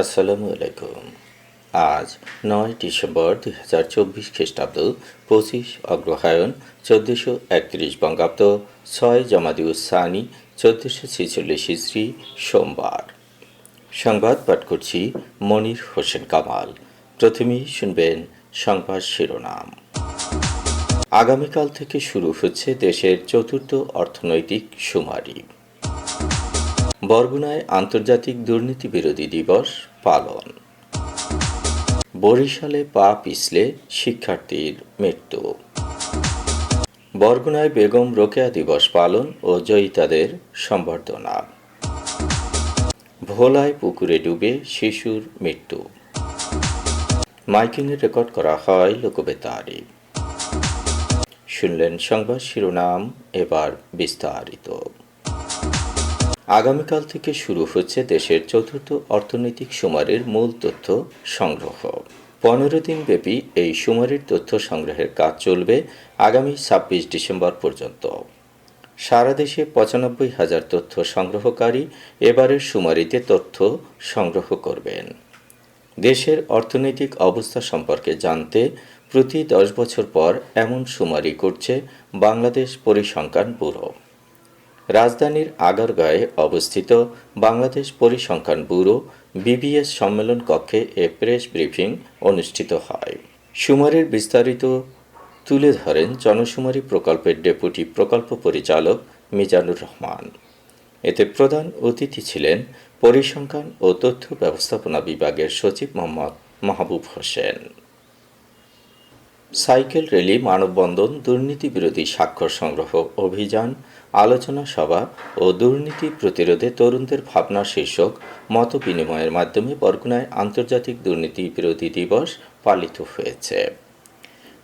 আসসালামু আলাইকুম আজ নয় ডিসেম্বর দুই হাজার চব্বিশ খ্রিস্টাব্দ, পঁচিশ অগ্রহায়ণ, চোদ্দোশো একত্রিশ বঙ্গাব্দ, ছয় জামাদিউস সানি চোদ্দোশো ছেচল্লিশ ইস্রি, সোমবার। সংবাদ পাঠ করছি মনির হোসেন কামাল। প্রথমেই শুনবেন সংবাদ শিরোনাম। আগামীকাল থেকে শুরু হচ্ছে দেশের চতুর্থ অর্থনৈতিক শুমারি। বরগুনায় আন্তর্জাতিক দুর্নীতি বিরোধী দিবস পালন। বরিশালে পা পিছলে শিক্ষার্থীর মৃত্যু। বরগুনায় বেগম রোকেয়া দিবস পালন ও জয়িতাদের সম্বর্ধনা। ভোলায় পুকুরে ডুবে শিশুর মৃত্যু। মাইকিংয়ে রেকর্ড করা হয় লোকবেতারি। শুনলেন সংবাদ শিরোনাম এবার বিস্তারিত। আগামীকাল থেকে শুরু হচ্ছে দেশের চতুর্থ অর্থনৈতিক সুমারের মূল তথ্য সংগ্রহ। পনেরো দিন ব্যাপী এই সুমারির তথ্য সংগ্রহের কাজ চলবে আগামী ছাব্বিশ ডিসেম্বর পর্যন্ত। সারা দেশে পঁচানব্বই হাজার তথ্য সংগ্রহকারী এবারের সুমারিতে তথ্য সংগ্রহ করবেন। দেশের অর্থনৈতিক অবস্থা সম্পর্কে জানতে প্রতি দশ বছর পর এমন সুমারি করছে বাংলাদেশ পরিসংখ্যান ব্যুরো। রাজধানীর আগারগাঁয়ে অবস্থিত বাংলাদেশ পরিসংখ্যান ব্যুরো বিবিএস সম্মেলন কক্ষে এ প্রেস ব্রিফিং অনুষ্ঠিত হয়। সুমারির বিস্তারিত তুলে ধরেন জনশুমারি প্রকল্পের ডেপুটি প্রকল্প পরিচালক মিজানুর রহমান। এতে প্রধান অতিথি ছিলেন পরিসংখ্যান ও তথ্য ব্যবস্থাপনা বিভাগের সচিব মোহাম্মদ মাহবুব হোসেন। সাইকেল র্যালি মানববন্ধন, দুর্নীতি বিরোধী স্বাক্ষর সংগ্রহ অভিযান আলোচনা সভা ও দুর্নীতি প্রতিরোধে তরুণদের ভাবনা শীর্ষক মত বিনিময়ের মাধ্যমে বরগুনায় আন্তর্জাতিক দুর্নীতি বিরোধী দিবস পালিত হয়েছে।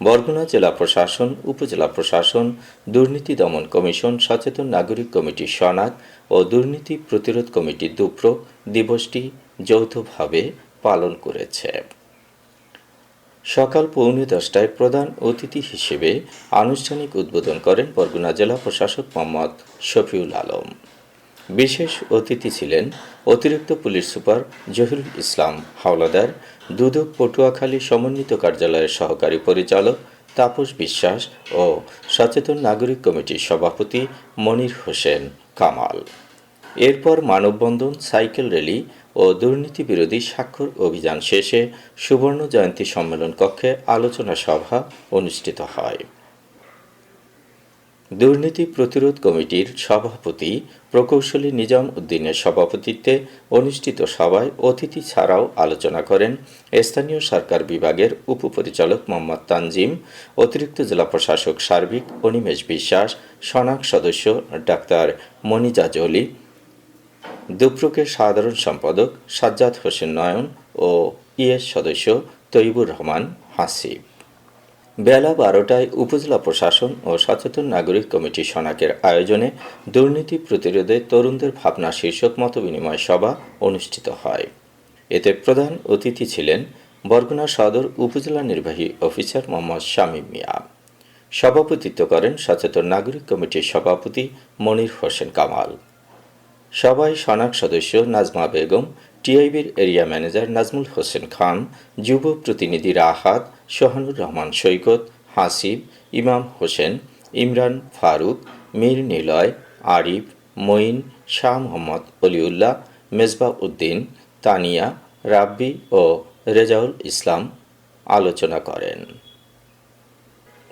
বরগুনা জেলা প্রশাসন, উপজেলা প্রশাসন, দুর্নীতি দমন কমিশন, সচেতন নাগরিক কমিটি সনাক ও দুর্নীতি প্রতিরোধ কমিটি দুপ্র দিবসটি যৌথভাবে পালন করেছে। সকাল পৌনে দশটায় প্রধান অতিথি হিসেবে আনুষ্ঠানিক উদ্বোধন করেন বরগুনা জেলা প্রশাসক মোহাম্মদ শফিউল আলম। বিশেষ অতিথি ছিলেন অতিরিক্ত পুলিশ সুপার জহিরুল ইসলাম হাওলাদার, দুদক পটুয়াখালী সমন্বিত কার্যালয়ের সহকারী পরিচালক তাপস বিশ্বাস ও সচেতন নাগরিক কমিটির সভাপতি মনির হোসেন কামাল। এরপর মানববন্ধন, সাইকেল র্যালি ও দুর্নীতি বিরোধী স্বাক্ষর অভিযান শেষে সুবর্ণ জয়ন্তী সম্মেলন কক্ষে আলোচনা সভা অনুষ্ঠিত হয়। দুর্নীতি প্রতিরোধ কমিটির সভাপতি প্রকৌশলী নিজাম উদ্দিনের সভাপতিত্বে অনুষ্ঠিত সভায় অতিথি ছাড়াও আলোচনা করেন স্থানীয় সরকার বিভাগের উপপরিচালক মোহাম্মদ তানজিম, অতিরিক্ত জেলা প্রশাসক সার্বিক অনিমেষ বিশ্বাস সনাক সদস্য ডাক্তার মনিজাজ অলি দুপ্রকের সাধারণ সম্পাদক সাজ্জাদ হোসেন নয়ন ও ইএস সদস্য তৈবুর রহমান হাসিব। বেলা বারোটায় উপজেলা প্রশাসন ও সচেতন নাগরিক কমিটি সনাকের আয়োজনে দুর্নীতি প্রতিরোধে তরুণদের ভাবনা শীর্ষক মত বিনিময় সভা অনুষ্ঠিত হয়। এতে প্রধান অতিথি ছিলেন বরগুনা সদর উপজেলা নির্বাহী অফিসার মোহাম্মদ শামীম মিয়া। সভাপতিত্ব করেন সচেতন নাগরিক কমিটির সভাপতি মনির হোসেন কামাল। সভায় সনাক সদস্য নাজমা বেগম, টিআইবির এরিয়া ম্যানেজার নাজমুল হোসেন খান, যুব প্রতিনিধি রাহাত সোহানুর রহমান সৈকত, হাসিব, ইমাম হোসেন, ইমরান ফারুক, মীর নিলয়, আরিফ, মঈন, শাহ মোহাম্মদ অলিউল্লাহ, মেজবা উদ্দিন, তানিয়া, রাব্বি ও রেজাউল ইসলাম আলোচনা করেন।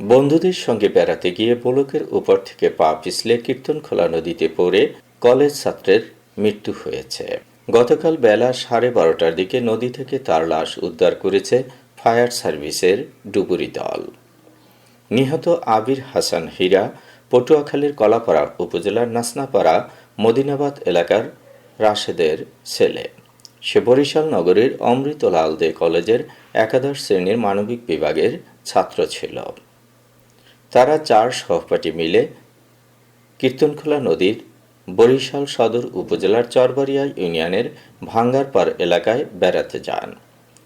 বন্ধুদের সঙ্গে বেড়াতে গিয়ে বোলকের উপর থেকে পা পিছলে কীর্তনখোলা নদীতে পড়ে কলেজ ছাত্রের মৃত্যু হয়েছে। গতকাল বেলা সাড়ে বারোটার দিকে নদী থেকে তার লাশ উদ্ধার করেছে ফায়ার সার্ভিসের ডুবুরি দল। নিহত আবির হাসান হীরা পটুয়াখালীর কলাপাড়া উপজেলার নাসনাপাড়া মদিনাবাদ এলাকার রাশেদের ছেলে। সে বরিশাল নগরীর অমৃতলাল দে কলেজের একাদশ শ্রেণির মানবিক বিভাগের ছাত্র ছিল। তারা চার সহপাঠী মিলে কীর্তনখোলা নদীর বরিশাল সদর উপজেলার চরবাড়িয়া ইউনিয়নের ভাঙ্গারপাড় এলাকায় বেড়াতে যান।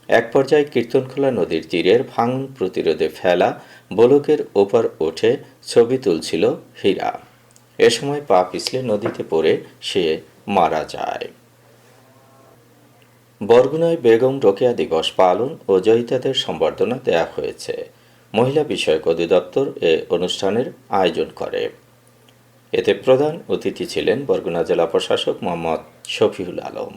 এক পর্যায়ে কীর্তনখোলা নদীর তীরের ভাঙন প্রতিরোধে ফেলা বোলকের ওপর উঠে ছবি তুলছিল হীরা। এ সময় পা পিছলে নদীতে পড়ে সে মারা যায়। বরগুনায় বেগম রোকেয়া দিবস পালন ও জয়িতাদের সম্বর্ধনা দেয়া হয়েছে। মহিলা বিষয়ক অধিদপ্তর এ অনুষ্ঠানের আয়োজন করে। এতে প্রধান অতিথি ছিলেন বরগুনা জেলা প্রশাসক মোহাম্মদ শফিউল আলম।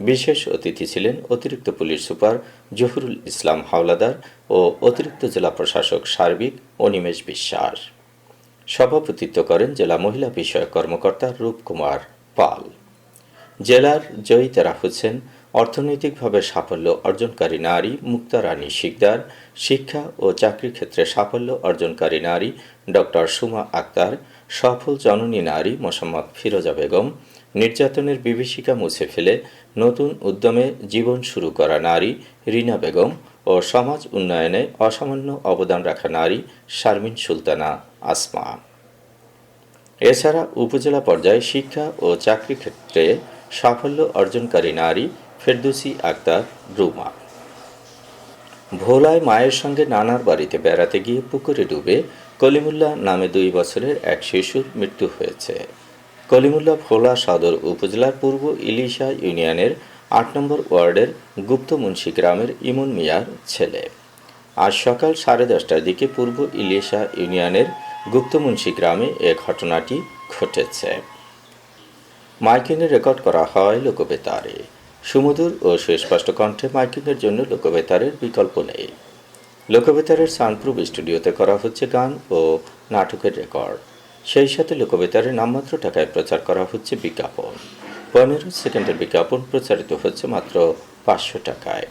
বিশেষ অতিথি ছিলেন অতিরিক্ত পুলিশ সুপার জহুরুল ইসলাম হাওলাদার ও অতিরিক্ত জেলা প্রশাসক সার্বিক অনিমেষ বিশ্বাস। সভাপতিত্ব করেন জেলা মহিলা বিষয়ক কর্মকর্তা রূপকুমার পাল। জেলার জয়িতারা হচ্ছেন অর্থনৈতিকভাবে সাফল্য অর্জনকারী নারী মুক্তা রানী শিকদার, শিক্ষা ও চাকরির ক্ষেত্রে সাফল্য অর্জনকারী নারী ডক্টর সুমা আক্তার সফল জননী নারী মোসাম্মদ ফিরোজা বেগম নির্যাতনের বিভীষিকা মুছে ফেলে নতুন উদ্যমে জীবন শুরু করা নারী রিনা বেগম ও সমাজ উন্নয়নে অসামান্য অবদান রাখা নারী শারমিন সুলতানা আসমা। এছাড়া উপজেলা পর্যায়ে শিক্ষা ও চাকরি ক্ষেত্রে সাফল্য অর্জনকারী নারী ফেরদুসি আক্তার রুমা। ভোলায় মায়ের সঙ্গে নানার বাড়িতে বেড়াতে গিয়ে পুকুরে ডুবে কলিমুল্লাহ নামে দুই বছরের এক শিশুর মৃত্যু হয়েছে। কলিমুল্লাহ ভোলা সদর উপজেলার পূর্ব ইলিশা ইউনিয়নের আট নম্বর ওয়ার্ডের গুপ্ত মুন্সি গ্রামের ইমন মিয়ার ছেলে। আজ সকাল সাড়ে দশটার দিকে পূর্ব ইলিশা ইউনিয়নের গুপ্তমুন্সি গ্রামে এ ঘটনাটি ঘটেছে। মাইকিংয়ে রেকর্ড করা হয় লোকবেতারে। সুমধুর ও সুস্পষ্ট কণ্ঠে মাইকিংয়ের জন্য লোকবেতারের বিকল্প নেই। লোকবেতারের সানপ্রুভ স্টুডিওতে করা হচ্ছে গান ও নাটকের রেকর্ড। সেই সাথে লোকবেতারের নামমাত্র টাকায় প্রচার করা হচ্ছে বিজ্ঞাপন। পনেরো সেকেন্ডের বিজ্ঞাপন প্রচারিত হচ্ছে মাত্র পাঁচশো টাকায়।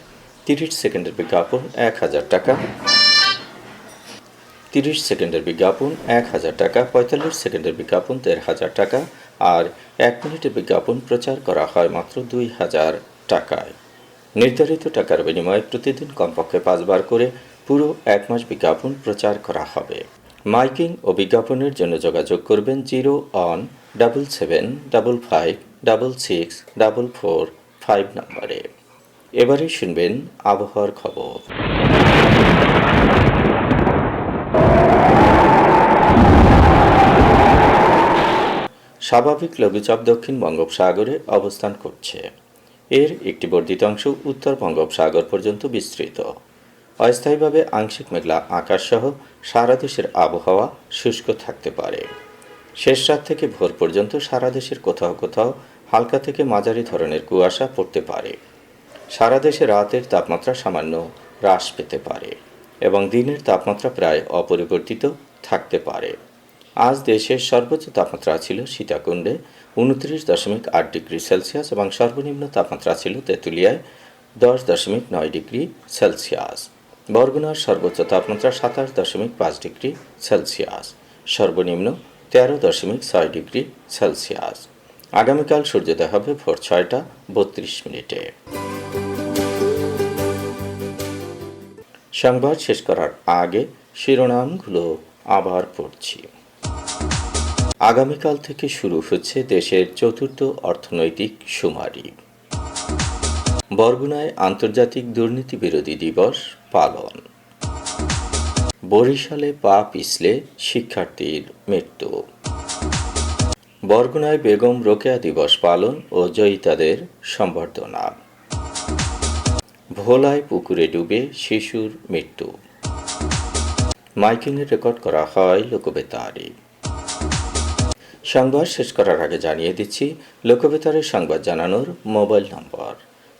তিরিশ সেকেন্ডের বিজ্ঞাপন এক হাজার টাকা। তিরিশ সেকেন্ডের বিজ্ঞাপন এক হাজার টাকা, পঁয়তাল্লিশ সেকেন্ডের বিজ্ঞাপন দেড় হাজার টাকা আর এক মিনিটের বিজ্ঞাপন প্রচার করা হয় মাত্র দুই হাজার টাকায়। নির্ধারিত টাকার বিনিময়ে প্রতিদিন কমপক্ষে পাঁচবার করে পুরো এক মাস বিজ্ঞাপন প্রচার করা হবে। মাইকিং ও বিজ্ঞাপনের জন্য যোগাযোগ করবেন zero one double seven double five double six double four five নম্বরে। এবারে শুনবেন আবহাওয়ার খবর। স্বাভাবিক লঘুচাপ দক্ষিণ বঙ্গোপসাগরে অবস্থান করছে। এর একটি বর্ধিত অংশ উত্তর বঙ্গোপসাগর পর্যন্ত বিস্তৃত। অস্থায়ীভাবে আংশিক মেঘলা আকাশসহ সারা দেশের আবহাওয়া শুষ্ক থাকতে পারে। শেষ রাত থেকে ভোর পর্যন্ত সারা দেশের কোথাও কোথাও হালকা থেকে মাঝারি ধরনের কুয়াশা পড়তে পারে। সারা দেশে রাতের তাপমাত্রা সামান্য হ্রাস পেতে পারে এবং দিনের তাপমাত্রা প্রায় অপরিবর্তিত থাকতে পারে। আজ দেশের সর্বোচ্চ তাপমাত্রা ছিল সীতাকুণ্ডে উনত্রিশ দশমিক আট ডিগ্রি সেলসিয়াস এবং সর্বনিম্ন তাপমাত্রা ছিল তেঁতুলিয়ায় দশ দশমিক নয় ডিগ্রি সেলসিয়াস। বরগুনার সর্বোচ্চ তাপমাত্রা সাতাশ দশমিক পাঁচ ডিগ্রি সেলসিয়াস। সর্বনিম্ন তেরো দশমিক ছয় ডিগ্রি সেলসিয়াস। আগামীকাল সূর্যোদয় হবে ভোর ছয়টা বত্রিশ মিনিটে। সংবাদ শেষ করার আগে শিরোনামগুলো আবার পড়ছি। আগামীকাল থেকে শুরু হচ্ছে দেশের চতুর্থ অর্থনৈতিক শুমারি। বরগুনায় আন্তর্জাতিক দুর্নীতি বিরোধী দিবস পালন। বরিশালে পা পিছলে শিক্ষার্থীর মৃত্যু। বরগুনায় বেগম রোকেয়া দিবস পালন ও জয়িতাদের সম্বর্ধনা। ভোলায় পুকুরে ডুবে শিশুর মৃত্যু। মাইকিংয়ে রেকর্ড করা হয় লোকবেতারে। সংবাদ শেষ করার আগে জানিয়ে দিচ্ছি লোকবেতারের সংবাদ জানানোর মোবাইল নম্বর।